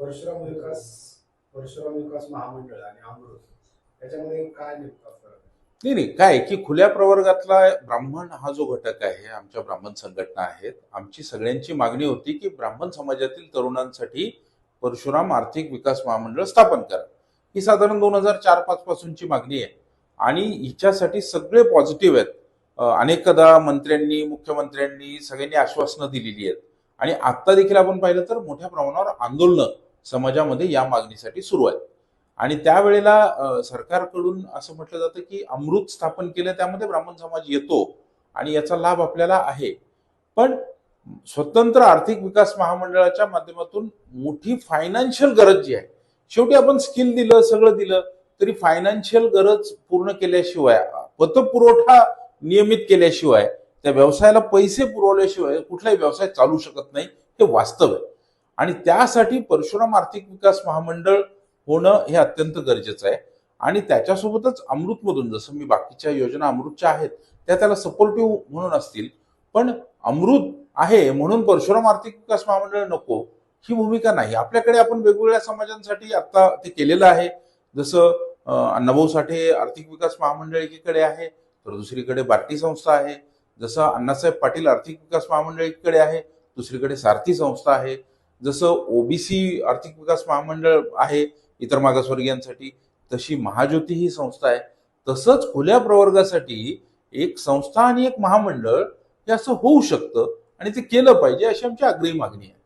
परशुराम विकास परशुराम विकास महामंडळ आणि अमृत याच्यामध्ये काय नेमका फरक आहे? नाही नाही काय की खुल्या प्रवर्गातला ब्राह्मण हा जो घटक आहे आमच्या ब्राह्मण संघटना आहेत आमची सगळ्यांची मागणी होती की ब्राह्मण समाजातील तरुणांसाठी परशुराम आर्थिक विकास महामंडळ स्थापन करा. ही साधारण दोन हजार चार पाच पासूनची मागणी आहे. आणि हिच्यासाठी सगळे पॉझिटिव्ह आहेत. अनेकदा मंत्र्यांनी मुख्यमंत्र्यांनी सगळ्यांनी आश्वासनं दिलेली आहेत. आणि आता देखील आपण पाहिलं तर मोठ्या प्रमाणावर आंदोलनं समाजामध्ये या मागणीसाठी सुरू आहेत. आणि त्यावेळेला सरकारकडून असं म्हटलं जातं की अमृत स्थापन केलं त्यामध्ये ब्राह्मण समाज येतो आणि याचा लाभ आपल्याला आहे. पण स्वतंत्र आर्थिक विकास महामंडळाच्या माध्यमातून मोठी फायनान्शियल गरज जी आहे शेवटी आपण स्किल दिलं सगळं दिलं तरी फायनान्शियल गरज पूर्ण केल्याशिवाय पतपुरवठा नियमित केल्याशिवाय त्या व्यवसायाला पैसे पुरवल्याशिवाय कुठलाही व्यवसाय चालू शकत नाही हे वास्तव आहे. आणि त्यासाठी परशुराम आर्थिक विकास महामंडळ होणं हे अत्यंत गरजेचं आहे. आणि त्याच्यासोबतच अमृतमधून जसं मी बाकीच्या योजना अमृतच्या आहेत त्या त्याला सपोर्टिव्ह म्हणून असतील. पण अमृत आहे म्हणून परशुराम आर्थिक विकास महामंडळ नको ही भूमिका नाही. आपल्याकडे आपण वेगवेगळ्या समाजांसाठी आता ते केलेलं आहे. जसं अं, अण्णाभाऊ साठे आर्थिक विकास महामंडळ एकीकडे आहे तर दुसरीकडे बार्टी संस्था आहे. जसं अण्णासाहेब पाटील आर्थिक विकास महामंडळ एकीकडे आहे दुसरीकडे सारथी संस्था आहे. जसं ओबीसी आर्थिक विकास महामंडळ आहे इतर मागासवर्गीयांसाठी तशी महाज्योती ही संस्था आहे. तसंच खुल्या प्रवर्गासाठी एक संस्था आणि एक महामंडळ हे असं होऊ शकतं आणि ते केलं पाहिजे अशी आमची आग्रही मागणी आहे.